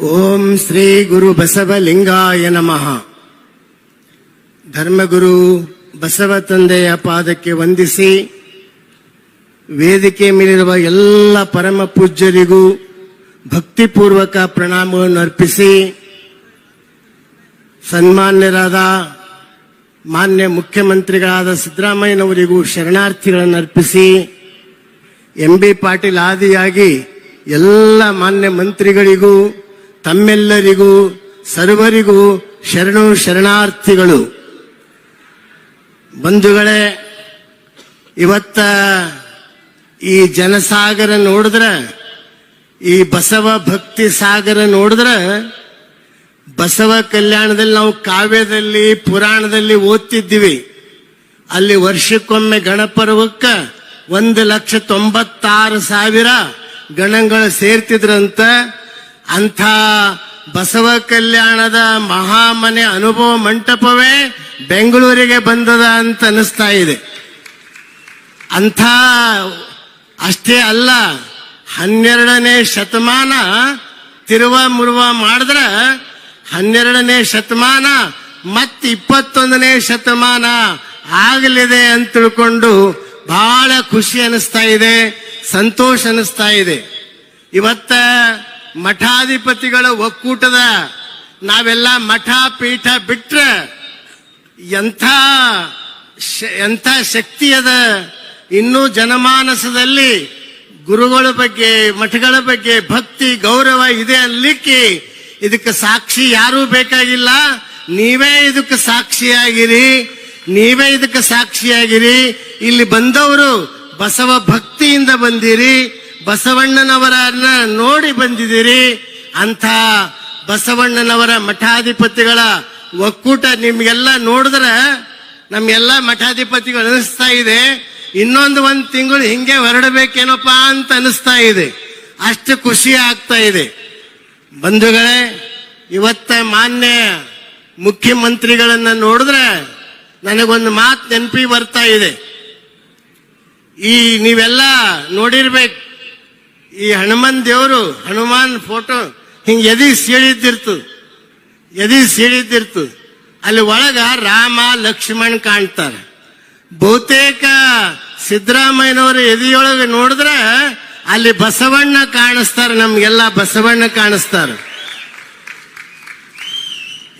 ಓಂ ಶ್ರೀ ಗುರು ಬಸವಲಿಂಗಾಯ ನಮಃ. ಧರ್ಮಗುರು ಬಸವ ತಂದೆಯ ಪಾದಕ್ಕೆ ವಂದಿಸಿ, ವೇದಿಕೆ ಮೇಲಿರುವ ಎಲ್ಲ ಪರಮ ಪೂಜ್ಯರಿಗೂ ಭಕ್ತಿಪೂರ್ವಕ ಪ್ರಣಾಮವನ್ನು ಅರ್ಪಿಸಿ, ಸನ್ಮಾನ್ಯರಾದ ಮಾನ್ಯ ಮುಖ್ಯಮಂತ್ರಿಗಳಾದ ಸಿದ್ದರಾಮಯ್ಯನವರಿಗೂ ಶರಣಾರ್ಥಿಗಳನ್ನು ಅರ್ಪಿಸಿ, ಎಂ ಬಿ ಪಾಟೀಲ್ ಆದಿಯಾಗಿ ಎಲ್ಲ ಮಾನ್ಯ ಮಂತ್ರಿಗಳಿಗೂ ತಮ್ಮೆಲ್ಲರಿಗೂ, ಸರ್ವರಿಗೂ ಶರಣು ಶರಣಾರ್ಥಿಗಳು. ಬಂಧುಗಳೇ, ಇವತ್ತ ಈ ಜನಸಾಗರ ನೋಡಿದ್ರೆ, ಈ ಬಸವ ಭಕ್ತಿ ಸಾಗರ ನೋಡಿದ್ರೆ, ಬಸವ ಕಲ್ಯಾಣದಲ್ಲಿ ನಾವು ಕಾವ್ಯದಲ್ಲಿ, ಪುರಾಣದಲ್ಲಿ ಓದ್ತಿದ್ದೀವಿ. ಅಲ್ಲಿ ವರ್ಷಕ್ಕೊಮ್ಮೆ ಗಣಪರ್ವಕ್ಕ ಒಂದು ಲಕ್ಷ ತೊಂಬತ್ತಾರು ಸಾವಿರ ಗಣಗಳು ಸೇರ್ತಿದ್ರಂತ ಅಂಥ ಬಸವ ಕಲ್ಯಾಣದ ಮಹಾಮನೆ ಅನುಭವ ಮಂಟಪವೇ ಬೆಂಗಳೂರಿಗೆ ಬಂದದ ಅಂತ ಅನಿಸ್ತಾ ಇದೆ. ಅಂಥ ಅಷ್ಟೇ ಅಲ್ಲ, ಹನ್ನೆರಡನೇ ಶತಮಾನ ತಿರುವ ಮುರುವ ಮಾಡಿದ್ರ ಹನ್ನೆರಡನೇ ಶತಮಾನ ಮತ್ ಇಪ್ಪತ್ತೊಂದನೇ ಶತಮಾನ ಆಗಲಿದೆ ಅಂತ ತಿಳ್ಕೊಂಡು ಬಹಳ ಖುಷಿ ಅನಿಸ್ತಾ ಇದೆ, ಸಂತೋಷ ಅನಿಸ್ತಾ ಇದೆ. ಇವತ್ತ ಮಠಾಧಿಪತಿಗಳ ಒಕ್ಕೂಟದ ನಾವೆಲ್ಲ ಮಠ ಪೀಠ ಬಿಟ್ರೆ ಎಂಥ ಎಂಥ ಶಕ್ತಿ ಅದ ಇನ್ನೂ ಜನಮಾನಸದಲ್ಲಿ ಗುರುಗಳ ಬಗ್ಗೆ, ಮಠಗಳ ಬಗ್ಗೆ ಭಕ್ತಿ, ಗೌರವ ಇದೆ ಅನ್ಲಿಕ್ಕೆ ಇದಕ್ಕೆ ಸಾಕ್ಷಿ ಯಾರೂ ಬೇಕಾಗಿಲ್ಲ. ನೀವೇ ಇದಕ್ಕೆ ಸಾಕ್ಷಿಯಾಗಿರಿ. ನೀವೇ ಇದಕ್ಕೆ ಸಾಕ್ಷಿಯಾಗಿರಿ. ಇಲ್ಲಿ ಬಂದವರು ಬಸವ ಭಕ್ತಿಯಿಂದ ಬಂದಿರಿ. ಬಸವಣ್ಣನವರನ್ನ ನೋಡಿ ಬಂದಿದ್ದೀರಿ. ಅಂಥ ಬಸವಣ್ಣನವರ ಮಠಾಧಿಪತಿಗಳ ಒಕ್ಕೂಟ ನಿಮ್ಗೆಲ್ಲ ನೋಡಿದ್ರೆ ನಮ್ಗೆಲ್ಲ ಮಠಾಧಿಪತಿಗಳು ಅನಿಸ್ತಾ ಇದೆ. ಇನ್ನೊಂದು ಒಂದು ತಿಂಗಳು ಹಿಂಗೆ ಹೊರಡಬೇಕೇನಪ್ಪ ಅಂತ ಅನಿಸ್ತಾ ಇದೆ. ಅಷ್ಟು ಖುಷಿ ಆಗ್ತಾ ಇದೆ. ಬಂಧುಗಳೇ, ಇವತ್ತ ಮಾನ್ಯ ಮುಖ್ಯಮಂತ್ರಿಗಳನ್ನ ನೋಡಿದ್ರೆ ನನಗೊಂದು ಮಾತು ನೆನಪಿ ಬರ್ತಾ ಇದೆ. ಈ ನೀವೆಲ್ಲ ನೋಡಿರ್ಬೇಕು. ಈ ಹನುಮನ್ ದೇವರು, ಹನುಮಾನ್ ಫೋಟೋ ಹಿಂಗ್ ಎದಿ ಸೀಳಿದ್ದಿರ್ತು ಎದಿ ಸೀಳಿದ್ದಿರ್ತು. ಅಲ್ಲಿ ಒಳಗ ರಾಮ, ಲಕ್ಷ್ಮಣ್ ಕಾಣ್ತಾರೆ. ಬಹುತೇಕ ಸಿದ್ದರಾಮಯ್ಯನವರು ಎದಿಯೊಳಗೆ ನೋಡಿದ್ರೆ ಅಲ್ಲಿ ಬಸವಣ್ಣ ಕಾಣಿಸ್ತಾರೆ, ನಮ್ಗೆಲ್ಲ ಬಸವಣ್ಣ ಕಾಣಿಸ್ತಾರೆ.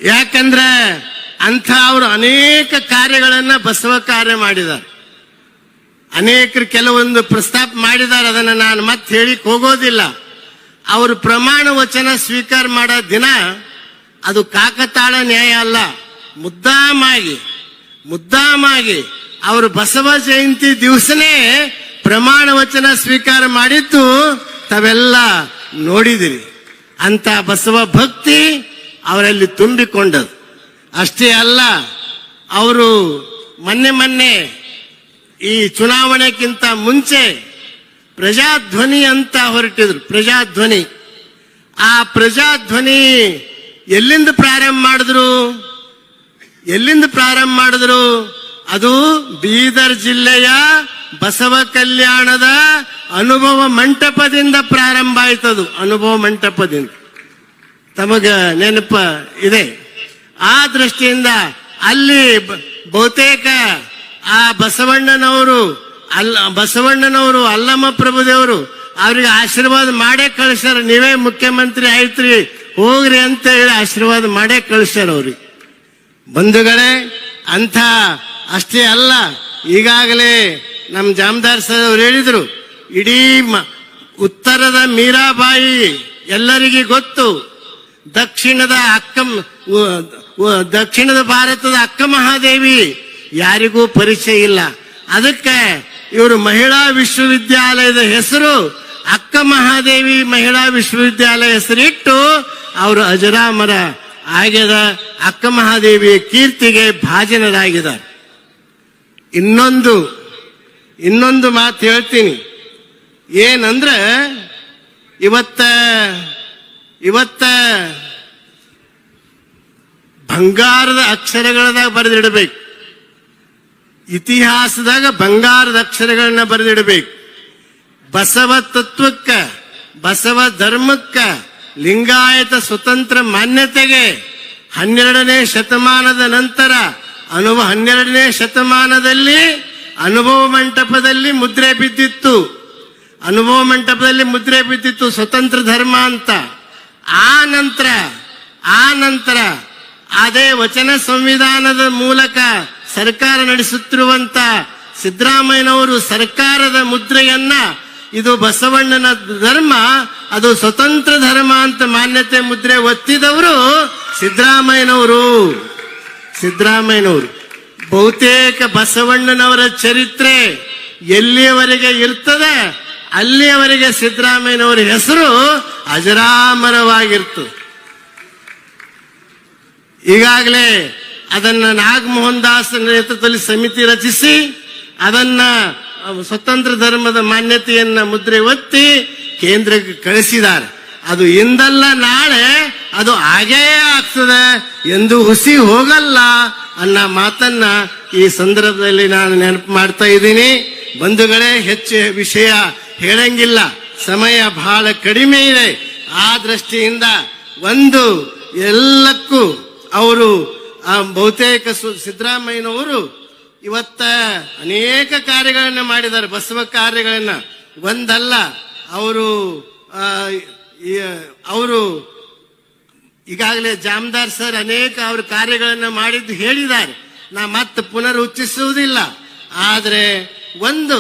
ಯಾಕಂದ್ರೆ ಅಂಥ ಅವರು ಅನೇಕ ಕಾರ್ಯಗಳನ್ನ ಬಸವ ಕಾರ್ಯ ಮಾಡಿದ್ದಾರೆ ಅನೇಕರು ಕೆಲವೊಂದು ಪ್ರಸ್ತಾಪ ಮಾಡಿದಾರೆ ಅದನ್ನು ನಾನು ಮತ್ತೆ ಹೇಳಿಕ್ ಹೋಗೋದಿಲ್ಲ. ಅವರು ಪ್ರಮಾಣ ವಚನ ಸ್ವೀಕಾರ ಮಾಡೋ ದಿನ ಅದು ಕಾಕತಾಳ ನ್ಯಾಯ ಅಲ್ಲ. ಮುದ್ದಾಮಾಗಿ ಮುದ್ದಾಮಾಗಿ ಅವರು ಬಸವ ಜಯಂತಿ ದಿವಸನೇ ಪ್ರಮಾಣ ವಚನ ಸ್ವೀಕಾರ ಮಾಡಿದ್ದು ತಾವೆಲ್ಲ ನೋಡಿದಿರಿ. ಅಂತ ಬಸವ ಭಕ್ತಿ ಅವರಲ್ಲಿ ತುಂಬಿಕೊಂಡದು ಅಷ್ಟೇ ಅಲ್ಲ, ಅವರು ಮೊನ್ನೆ ಮೊನ್ನೆ ಈ ಚುನಾವಣೆಗಿಂತ ಮುಂಚೆ ಪ್ರಜಾಧ್ವನಿ ಅಂತ ಹೊರಟಿದ್ರು, ಪ್ರಜಾಧ್ವನಿ. ಆ ಪ್ರಜಾಧ್ವನಿ ಎಲ್ಲಿಂದ ಪ್ರಾರಂಭ ಮಾಡಿದ್ರು? ಎಲ್ಲಿಂದ ಪ್ರಾರಂಭ ಮಾಡಿದ್ರು? ಅದು ಬೀದರ್ ಜಿಲ್ಲೆಯ ಬಸವ ಕಲ್ಯಾಣದ ಅನುಭವ ಮಂಟಪದಿಂದ ಪ್ರಾರಂಭ ಆಯ್ತದು, ಅನುಭವ ಮಂಟಪದಿಂದ. ತಮಗ ನೆನಪ ಇದೆ. ಆ ದೃಷ್ಟಿಯಿಂದ ಅಲ್ಲಿ ಬಹುತೇಕ ಆ ಬಸವಣ್ಣನವರು, ಅಲ್ಲ, ಬಸವಣ್ಣನವರು, ಅಲ್ಲಮ್ಮ ಪ್ರಭುದೇವರು ಅವ್ರಿಗೆ ಆಶೀರ್ವಾದ ಮಾಡೇ ಕಳಿಸ್ಯಾರ. ನೀವೇ ಮುಖ್ಯಮಂತ್ರಿ ಆಯ್ತ್ರಿ, ಹೋಗ್ರಿ ಅಂತ ಹೇಳಿ ಆಶೀರ್ವಾದ ಮಾಡೇ ಕಳಿಸ್ಯಾರ ಅವ್ರಿಗೆ. ಬಂಧುಗಳೇ, ಅಂಥ ಅಷ್ಟೇ ಅಲ್ಲ. ಈಗಾಗಲೇ ನಮ್ಮ ಜಾಮದಾರ್ ಸರ್ ಅವ್ರು ಹೇಳಿದ್ರು, ಇಡೀ ಉತ್ತರದ ಮೀರಾಬಾಯಿ ಎಲ್ಲರಿಗೂ ಗೊತ್ತು. ದಕ್ಷಿಣದ ಅಕ್ಕ ದಕ್ಷಿಣದ ಭಾರತದ ಅಕ್ಕ ಮಹಾದೇವಿ ಯಾರಿಗೂ ಪರಿಚಯ ಇಲ್ಲ. ಅದಕ್ಕೆ ಇವರು ಮಹಿಳಾ ವಿಶ್ವವಿದ್ಯಾಲಯದ ಹೆಸರು ಅಕ್ಕ ಮಹಾದೇವಿ ಮಹಿಳಾ ವಿಶ್ವವಿದ್ಯಾಲಯ ಹೆಸರಿಟ್ಟು ಅವರು ಅಜರಾಮರ ಆಗ್ಯದ. ಅಕ್ಕ ಮಹಾದೇವಿಯ ಕೀರ್ತಿಗೆ ಭಾಜನರಾಗಿದ್ದಾರೆ. ಇನ್ನೊಂದು ಇನ್ನೊಂದು ಮಾತು ಹೇಳ್ತೀನಿ. ಏನಂದ್ರೆ ಇವತ್ತ ಇವತ್ತ ಬಂಗಾರದ ಅಕ್ಷರಗಳದಾಗ ಬರೆದಿಡಬೇಕು. ಇತಿಹಾಸದಾಗ ಬಂಗಾರದ ಅಕ್ಷರಗಳನ್ನ ಬರೆದಿಡಬೇಕು. ಬಸವ ತತ್ವಕ್ಕ, ಬಸವ ಧರ್ಮಕ್ಕ, ಲಿಂಗಾಯತ ಸ್ವತಂತ್ರ ಮಾನ್ಯತೆಗೆ ಹನ್ನೆರಡನೇ ಶತಮಾನದ ನಂತರ, ಅನುಭವ ಹನ್ನೆರಡನೇ ಶತಮಾನದಲ್ಲಿ ಅನುಭವ ಮಂಟಪದಲ್ಲಿ ಮುದ್ರೆ ಬಿದ್ದಿತ್ತು. ಅನುಭವ ಮಂಟಪದಲ್ಲಿ ಮುದ್ರೆ ಬಿದ್ದಿತ್ತು ಸ್ವತಂತ್ರ ಧರ್ಮ ಅಂತ. ಆ ನಂತರ ಆ ನಂತರ ಅದೇ ವಚನ ಸಂವಿಧಾನದ ಮೂಲಕ ಸರ್ಕಾರ ನಡೆಸುತ್ತಿರುವಂತ ಸಿದ್ದರಾಮಯ್ಯನವರು ಸರ್ಕಾರದ ಮುದ್ರೆಯನ್ನ ಇದು ಬಸವಣ್ಣನ ಧರ್ಮ, ಅದು ಸ್ವತಂತ್ರ ಧರ್ಮ ಅಂತ ಮಾನ್ಯತೆ ಮುದ್ರೆ ಒತ್ತಿದವರು ಸಿದ್ದರಾಮಯ್ಯನವರು. ಸಿದ್ದರಾಮಯ್ಯನವರು. ಬಹುತೇಕ ಬಸವಣ್ಣನವರ ಚರಿತ್ರೆ ಎಲ್ಲಿಯವರೆಗೆ ಇರ್ತದೆ, ಅಲ್ಲಿಯವರೆಗೆ ಸಿದ್ದರಾಮಯ್ಯನವರ ಹೆಸರು ಅಜರಾಮರವಾಗಿರ್ತದೆ. ಈಗಾಗಲೇ ಅದನ್ನ ನಾಗಮೋಹನ್ ದಾಸ್ ನೇತೃತ್ವದಲ್ಲಿ ಸಮಿತಿ ರಚಿಸಿ, ಅದನ್ನ ಸ್ವತಂತ್ರ ಧರ್ಮದ ಮಾನ್ಯತೆಯನ್ನ ಮುದ್ರೆ ಒತ್ತಿ ಕೇಂದ್ರಕ್ಕೆ ಕಳಿಸಿದ್ದಾರೆ. ಅದು ಇಂದಲ್ಲ ನಾಳೆ ಅದು ಹಾಗೇ ಆಗ್ತದೆ. ಎಂದು ಹುಸಿ ಹೋಗಲ್ಲ ಅನ್ನೋ ಮಾತನ್ನ ಈ ಸಂದರ್ಭದಲ್ಲಿ ನಾನು ನೆನಪು ಮಾಡ್ತಾ ಇದ್ದೀನಿ. ಬಂಧುಗಳೇ, ಹೆಚ್ಚು ವಿಷಯ ಹೇಳಂಗಿಲ್ಲ. ಸಮಯ ಬಹಳ ಕಡಿಮೆ ಇದೆ. ಆ ದೃಷ್ಟಿಯಿಂದ ಒಂದು ಎಲ್ಲಕ್ಕೂ ಅವರು ಆ ಬಹುತೇಕ ಸಿದ್ದರಾಮಯ್ಯನವರು ಇವತ್ತ ಅನೇಕ ಕಾರ್ಯಗಳನ್ನ ಮಾಡಿದ್ದಾರೆ, ಬಸವ ಕಾರ್ಯಗಳನ್ನ. ಒಂದಲ್ಲ, ಅವರು ಅವರು ಈಗಾಗಲೇ ಜಾಮದಾರ್ ಸರ್ ಅನೇಕ ಅವರು ಕಾರ್ಯಗಳನ್ನ ಮಾಡಿದ್ದು ಹೇಳಿದ್ದಾರೆ. ನಾ ಮತ್ತೆ ಪುನರುಚ್ಚಿಸುವುದಿಲ್ಲ ಆದ್ರೆ ಒಂದು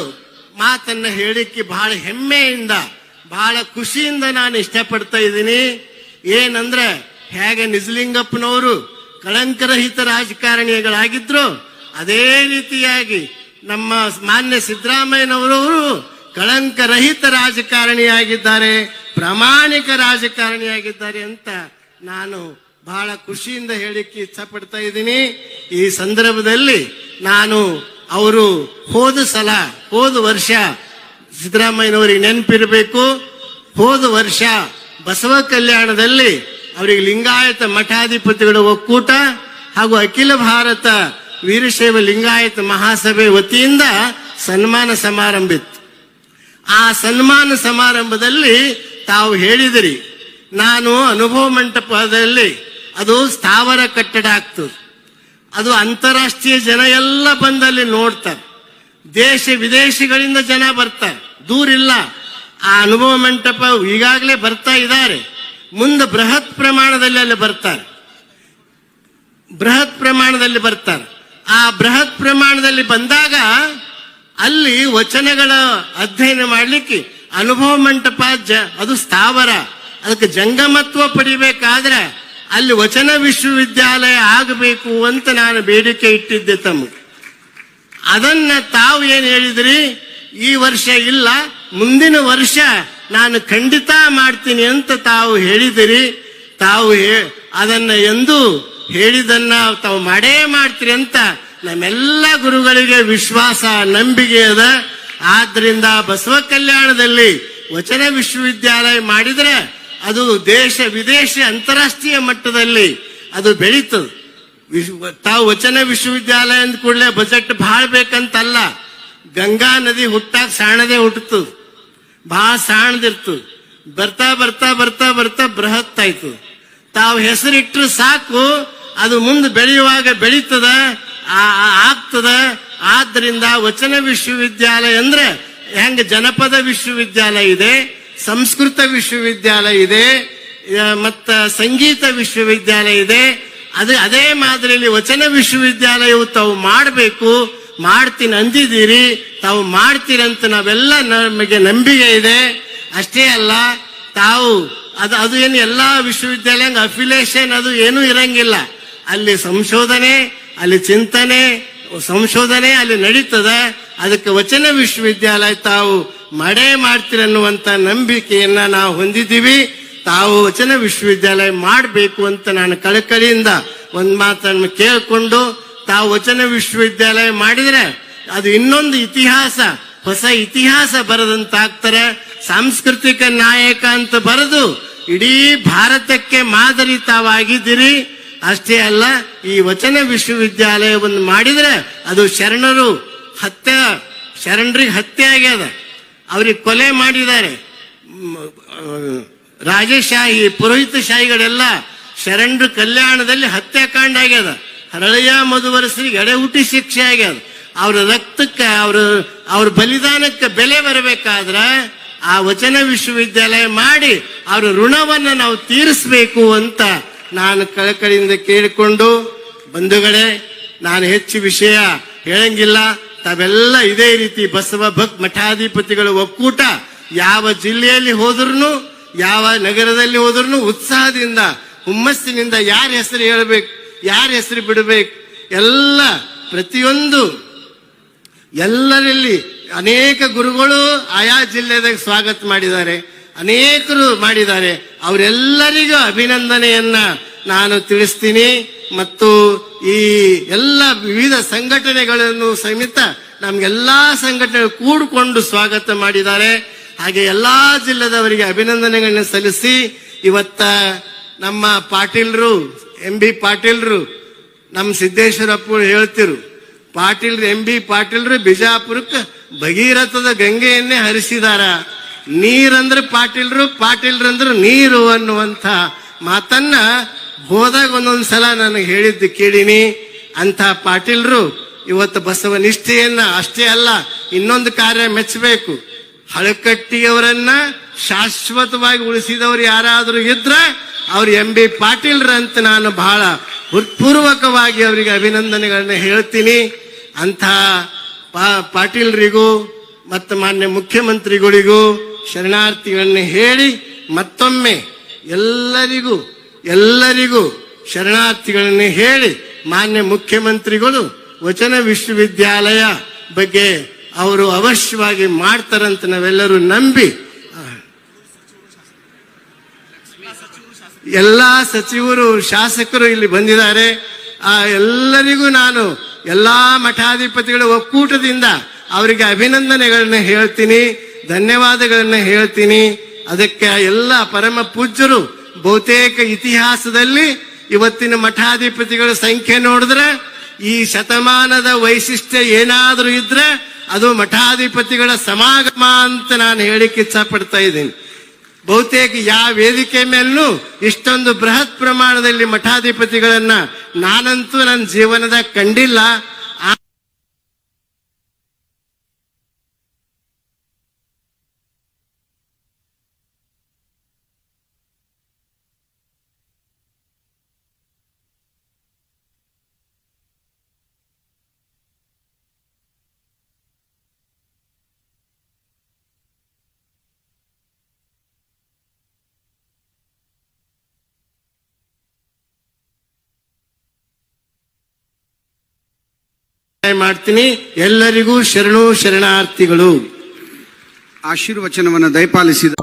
ಮಾತನ್ನ ಹೇಳಿಕ್ಕೆ ಬಹಳ ಹೆಮ್ಮೆಯಿಂದ ಬಹಳ ಖುಷಿಯಿಂದ ನಾನು ಇಷ್ಟಪಡ್ತಾ ಇದ್ದೀನಿ. ಏನಂದ್ರೆ ಹೇಗೆ ನಿಜಲಿಂಗಪ್ಪನವರು ಕಳಂಕರಹಿತ ರಾಜಕಾರಣಿಗಳಾಗಿದ್ರು ಅದೇ ರೀತಿಯಾಗಿ ನಮ್ಮ ಮಾನ್ಯ ಸಿದ್ದರಾಮಯ್ಯನವರವರು ಕಳಂಕರಹಿತ ರಾಜಕಾರಣಿಯಾಗಿದ್ದಾರೆ, ಪ್ರಾಮಾಣಿಕ ರಾಜಕಾರಣಿಯಾಗಿದ್ದಾರೆ ಅಂತ ನಾನು ಬಹಳ ಖುಷಿಯಿಂದ ಹೇಳಿಕ್ಕೆ ಇಚ್ಛಪಡ್ತಾ ಇದ್ದೀನಿ. ಈ ಸಂದರ್ಭದಲ್ಲಿ ನಾನು ಅವರು ಹೋದ ಸಲ, ಹೋದ ವರ್ಷ ಸಿದ್ದರಾಮಯ್ಯನವರಿಗೆ ನೆನಪಿರಬೇಕು. ಹೋದ ವರ್ಷ ಬಸವ ಕಲ್ಯಾಣದಲ್ಲಿ ಅವರಿಗೆ ಲಿಂಗಾಯತ ಮಠಾಧಿಪತಿಗಳ ಒಕ್ಕೂಟ ಹಾಗೂ ಅಖಿಲ ಭಾರತ ವೀರಶೈವ ಲಿಂಗಾಯತ ಮಹಾಸಭೆ ವತಿಯಿಂದ ಸನ್ಮಾನ ಸಮಾರಂಭ ಇತ್ತು ಆ ಸನ್ಮಾನ ಸಮಾರಂಭದಲ್ಲಿ ತಾವು ಹೇಳಿದಿರಿ, ನಾನು ಅನುಭವ ಮಂಟಪದಲ್ಲಿ ಅದು ಸ್ಥಾವರ ಕಟ್ಟಡ ಆಗ್ತದೆ. ಅದು ಅಂತಾರಾಷ್ಟ್ರೀಯ ಜನ ಎಲ್ಲ ಬಂದಲ್ಲಿ ನೋಡ್ತಾರೆ. ದೇಶ ವಿದೇಶಗಳಿಂದ ಜನ ಬರ್ತಾರೆ. ದೂರಿಲ್ಲ. ಆ ಅನುಭವ ಮಂಟಪ ಈಗಾಗಲೇ ಬರ್ತಾ ಇದ್ದಾರೆ. ಮುಂದೆ ಬೃಹತ್ ಪ್ರಮಾಣದಲ್ಲಿ ಅಲ್ಲಿ ಬರ್ತಾರೆ. ಬೃಹತ್ ಪ್ರಮಾಣದಲ್ಲಿ ಬರ್ತಾರೆ. ಆ ಬೃಹತ್ ಪ್ರಮಾಣದಲ್ಲಿ ಬಂದಾಗ ಅಲ್ಲಿ ವಚನಗಳ ಅಧ್ಯಯನ ಮಾಡಲಿಕ್ಕೆ ಅನುಭವ ಮಂಟಪ ಜ ಅದು ಸ್ಥಾವರ, ಅದಕ್ಕೆ ಜಂಗಮತ್ವ ಪಡಿಬೇಕಾದ್ರೆ ಅಲ್ಲಿ ವಚನ ವಿಶ್ವವಿದ್ಯಾಲಯ ಆಗಬೇಕು ಅಂತ ನಾನು ಬೇಡಿಕೆ ಇಟ್ಟಿದ್ದೆ ತಮ್ಮ ಅದನ್ನ ತಾವು ಏನು ಹೇಳಿದ್ರಿ? ಈ ವರ್ಷ ಇಲ್ಲ, ಮುಂದಿನ ವರ್ಷ ನಾನು ಖಂಡಿತ ಮಾಡ್ತೀನಿ ಅಂತ ತಾವು ಹೇಳಿದಿರಿ, ತಾವು ಅದನ್ನ ಎಂದು ಹೇಳಿದನ್ನ ತಾವು ಮಾಡೇ ಮಾಡ್ತೀರಿ ಅಂತ ನಮ್ಮೆಲ್ಲ ಗುರುಗಳಿಗೆ ವಿಶ್ವಾಸ, ನಂಬಿಕೆ ಅದ. ಆದ್ರಿಂದ ಬಸವ ಕಲ್ಯಾಣದಲ್ಲಿ ವಚನ ವಿಶ್ವವಿದ್ಯಾಲಯ ಮಾಡಿದ್ರೆ ಅದು ದೇಶ ವಿದೇಶ ಅಂತಾರಾಷ್ಟ್ರೀಯ ಮಟ್ಟದಲ್ಲಿ ಅದು ಬೆಳೀತದೆ. ತಾವು ವಚನ ವಿಶ್ವವಿದ್ಯಾಲಯ ಅಂದ ಕೂಡಲೇ ಬಜೆಟ್ ಬಹಳ ಬೇಕಂತಲ್ಲ. ಗಂಗಾ ನದಿ ಹುಟ್ಟಾಗ ಸಾಣದೇ ಹುಟ್ಟುತ್ತದ ಬಹಳ ಸಾಣದಿರ್ತು. ಬರ್ತಾ ಬರ್ತಾ ಬರ್ತಾ ಬರ್ತಾ ಬೃಹತ್ ಆಯ್ತು ತಾವು ಹೆಸರಿಟ್ಟರು ಸಾಕು, ಅದು ಮುಂದೆ ಬೆಳೆಯುವಾಗ ಬೆಳೀತದ ಆಗ್ತದ. ಆದ್ರಿಂದ ವಚನ ವಿಶ್ವವಿದ್ಯಾಲಯ ಅಂದ್ರೆ ಹೆಂಗ ಜನಪದ ವಿಶ್ವವಿದ್ಯಾಲಯ ಇದೆ, ಸಂಸ್ಕೃತ ವಿಶ್ವವಿದ್ಯಾಲಯ ಇದೆ ಮತ್ತ ಸಂಗೀತ ವಿಶ್ವವಿದ್ಯಾಲಯ ಇದೆ. ಅದೇ ಅದೇ ಮಾದರಿಯಲ್ಲಿ ವಚನ ವಿಶ್ವವಿದ್ಯಾಲಯವು ತಾವು ಮಾಡಬೇಕು. ಮಾಡ್ತೀನಿ ಅಂದಿದ್ದೀರಿ, ತಾವು ಮಾಡ್ತೀರಂತ ನಾವೆಲ್ಲ ನಮಗೆ ನಂಬಿಕೆ ಇದೆ. ಅಷ್ಟೇ ಅಲ್ಲ, ತಾವು ಅದು ಅದು ಏನು ಎಲ್ಲ ವಿಶ್ವವಿದ್ಯಾಲಯ ಅಫಿಲೇಷನ್ ಅದು ಏನೂ ಇರಂಗಿಲ್ಲ. ಅಲ್ಲಿ ಸಂಶೋಧನೆ, ಅಲ್ಲಿ ಚಿಂತನೆ, ಸಂಶೋಧನೆ ಅಲ್ಲಿ ನಡೀತದೆ. ಅದಕ್ಕೆ ವಚನ ವಿಶ್ವವಿದ್ಯಾಲಯ ತಾವು ಮಾಡೇ ಮಾಡ್ತೀರನ್ನುವಂತ ನಂಬಿಕೆಯನ್ನ ನಾವು ಹೊಂದಿದ್ದೀವಿ. ತಾವು ವಚನ ವಿಶ್ವವಿದ್ಯಾಲಯ ಮಾಡಬೇಕು ಅಂತ ನಾನು ಕಳಕಳಿಯಿಂದ ಒಂದು ಮಾತನ್ನು ಕೇಳಿಕೊಂಡು ತಾವು ವಚನ ವಿಶ್ವವಿದ್ಯಾಲಯ ಮಾಡಿದ್ರೆ ಅದು ಇನ್ನೊಂದು ಇತಿಹಾಸ, ಹೊಸ ಇತಿಹಾಸ ಬರದಂತಾಗ್ತಾರೆ. ಸಾಂಸ್ಕೃತಿಕ ನಾಯಕ ಅಂತ ಬರೆದು ಇಡೀ ಭಾರತಕ್ಕೆ ಮಾದರಿ ತಾವಾಗಿದ್ದೀರಿ ಅಷ್ಟೇ ಅಲ್ಲ, ಈ ವಚನ ವಿಶ್ವವಿದ್ಯಾಲಯವನ್ನು ಮಾಡಿದ್ರೆ ಅದು ಶರಣರು ಹತ್ಯೆ, ಶರಣರಿಗೆ ಹತ್ಯೆ ಆಗ್ಯದ. ಅವ್ರಿಗೆ ಕೊಲೆ ಮಾಡಿದ್ದಾರೆ. ರಾಜಶಾಹಿ ಪುರೋಹಿತ ಶಾಹಿಗಳೆಲ್ಲ ಶರಣರು ಕಲ್ಯಾಣದಲ್ಲಿ ಹತ್ಯಾಕಾಂಡ ಆಗ್ಯದ. ಹರಳಯ್ಯ ಮಧುವರಸರಿಗೆ ಎಡೆ ಹುಟ್ಟಿ ಶಿಕ್ಷೆ ಆಗ್ಯದ. ಅವ್ರ ರಕ್ತಕ್ಕೆ, ಅವ್ರ ಅವ್ರ ಬಲಿದಾನಕ್ಕೆ ಬೆಲೆ ಬರಬೇಕಾದ್ರೆ ಆ ವಚನ ವಿಶ್ವವಿದ್ಯಾಲಯ ಮಾಡಿ ಅವ್ರ ಋಣವನ್ನ ನಾವು ತೀರಿಸಬೇಕು ಅಂತ ನಾನು ಕಳಕಳಿಯಿಂದ ಕೇಳಿಕೊಂಡು, ಬಂಧುಗಳೇ, ನಾನು ಹೆಚ್ಚು ವಿಷಯ ಹೇಳಂಗಿಲ್ಲ. ತಾವೆಲ್ಲ ಇದೇ ರೀತಿ ಬಸವ ಭಕ್ ಮಠಾಧಿಪತಿಗಳ ಒಕ್ಕೂಟ ಯಾವ ಜಿಲ್ಲೆಯಲ್ಲಿ ಹೋದ್ರೂ ಯಾವ ನಗರದಲ್ಲಿ ಹೋದ್ರೂ ಉತ್ಸಾಹದಿಂದ, ಹುಮ್ಮಸ್ಸಿನಿಂದ ಯಾರ ಹೆಸರು ಹೇಳ್ಬೇಕು? ಯಾರ ಹೆಸರು ಬಿಡಬೇಕು? ಎಲ್ಲ, ಪ್ರತಿಯೊಂದು. ಎಲ್ಲರಲ್ಲಿ ಅನೇಕ ಗುರುಗಳು ಆಯಾ ಜಿಲ್ಲೆದಾಗ ಸ್ವಾಗತ ಮಾಡಿದ್ದಾರೆ. ಅನೇಕರು ಮಾಡಿದ್ದಾರೆ. ಅವರೆಲ್ಲರಿಗೂ ಅಭಿನಂದನೆಯನ್ನ ನಾನು ತಿಳಿಸ್ತೀನಿ. ಮತ್ತು ಈ ಎಲ್ಲ ವಿವಿಧ ಸಂಘಟನೆಗಳನ್ನು ಸಮೇತ ನಮ್ಗೆಲ್ಲಾ ಸಂಘಟನೆ ಕೂಡಿಕೊಂಡು ಸ್ವಾಗತ ಮಾಡಿದ್ದಾರೆ. ಹಾಗೆ ಎಲ್ಲಾ ಜಿಲ್ಲೆದವರಿಗೆ ಅಭಿನಂದನೆಗಳನ್ನ ಸಲ್ಲಿಸಿ ಇವತ್ತ ನಮ್ಮ ಪಾಟೀಲ್ರು ಎಂ ಬಿ ಪಾಟೀಲ್ರು ನಮ್ಮ ಸಿದ್ದೇಶ್ವರಪ್ಪ ಹೇಳ್ತಿರು ಪಾಟೀಲ್ ಎಂ ಬಿ ಪಾಟೀಲ್ರು ಬಿಜಾಪುರಕ್ಕೆ ಭಗೀರಥದ ಗಂಗೆಯನ್ನೇ ಹರಿಸಿದಾರ. ನೀರಂದ್ರೆ ಪಾಟೀಲ್ರು, ಪಾಟೀಲ್ರಂದ್ರೆ ನೀರು ಅನ್ನುವಂಥ ಮಾತನ್ನ ಹೋದಾಗ ಒಂದೊಂದು ಸಲ ನನಗೆ ಹೇಳಿದ್ದು ಕೇಳಿನಿ. ಅಂತ ಪಾಟೀಲ್ರು ಇವತ್ತು ಬಸವ ನಿಷ್ಠೆಯನ್ನ ಅಷ್ಟೇ ಅಲ್ಲ, ಇನ್ನೊಂದು ಕಾರ್ಯ ಮೆಚ್ಚಬೇಕು. ಹಳಕಟ್ಟಿಯವರನ್ನ ಶಾಶ್ವತವಾಗಿ ಉಳಿಸಿದವರು ಯಾರಾದರೂ ಇದ್ರೆ ಅವ್ರು ಎಂ ಬಿ ಪಾಟೀಲ್ರಂತ ನಾನು ಬಹಳ ಹೃತ್ಪೂರ್ವಕವಾಗಿ ಅವರಿಗೆ ಅಭಿನಂದನೆಗಳನ್ನ ಹೇಳ್ತೀನಿ. ಅಂಥ ಪಾಟೀಲ್ರಿಗೂ ಮತ್ತು ಮಾನ್ಯ ಮುಖ್ಯಮಂತ್ರಿಗಳಿಗೂ ಶರಣಾರ್ಥಿಗಳನ್ನ ಹೇಳಿ ಮತ್ತೊಮ್ಮೆ ಎಲ್ಲರಿಗೂ ಎಲ್ಲರಿಗೂ ಶರಣಾರ್ಥಿಗಳನ್ನ ಹೇಳಿ ಮಾನ್ಯ ಮುಖ್ಯಮಂತ್ರಿಗಳು ವಚನ ವಿಶ್ವವಿದ್ಯಾಲಯ ಬಗ್ಗೆ ಅವರು ಅವಶ್ಯವಾಗಿ ಮಾಡ್ತಾರಂತ ನಾವೆಲ್ಲರೂ ನಂಬಿ ಎಲ್ಲಾ ಸಚಿವರು, ಶಾಸಕರು ಇಲ್ಲಿ ಬಂದಿದ್ದಾರೆ. ಆ ಎಲ್ಲರಿಗೂ ನಾನು ಎಲ್ಲಾ ಮಠಾಧಿಪತಿಗಳ ಒಕ್ಕೂಟದಿಂದ ಅವರಿಗೆ ಅಭಿನಂದನೆಗಳನ್ನ ಹೇಳ್ತೀನಿ, ಧನ್ಯವಾದಗಳನ್ನ ಹೇಳ್ತೀನಿ. ಅದಕ್ಕೆ ಎಲ್ಲ ಪರಮ ಪೂಜ್ಯರು ಬಹುತೇಕ ಇತಿಹಾಸದಲ್ಲಿ ಇವತ್ತಿನ ಮಠಾಧಿಪತಿಗಳ ಸಂಖ್ಯೆ ನೋಡಿದ್ರೆ, ಈ ಶತಮಾನದ ವೈಶಿಷ್ಟ್ಯ ಏನಾದರೂ ಇದ್ರೆ ಅದು ಮಠಾಧಿಪತಿಗಳ ಸಮಾಗಮ ಅಂತ ನಾನು ಹೇಳಿಕ್ಕೆ ಇಚ್ಛ ಪಡ್ತಾ ಇದ್ದೀನಿ. ಬಹುತೇಕ ಯಾವ ವೇದಿಕೆ ಮೇಲೂ ಇಷ್ಟೊಂದು ಬೃಹತ್ ಪ್ರಮಾಣದಲ್ಲಿ ಮಠಾಧಿಪತಿಗಳನ್ನ ನಾನಂತೂ ನನ್ನ ಜೀವನದಾಗ ಕಂಡಿಲ್ಲ ಆ- ಮಾಡ್ತೀನಿ. ಎಲ್ಲರಿಗೂ ಶರಣು ಶರಣಾರ್ಥಿಗಳು. ಆಶೀರ್ವಚನವನ್ನು ದಯಪಾಲಿಸಿದ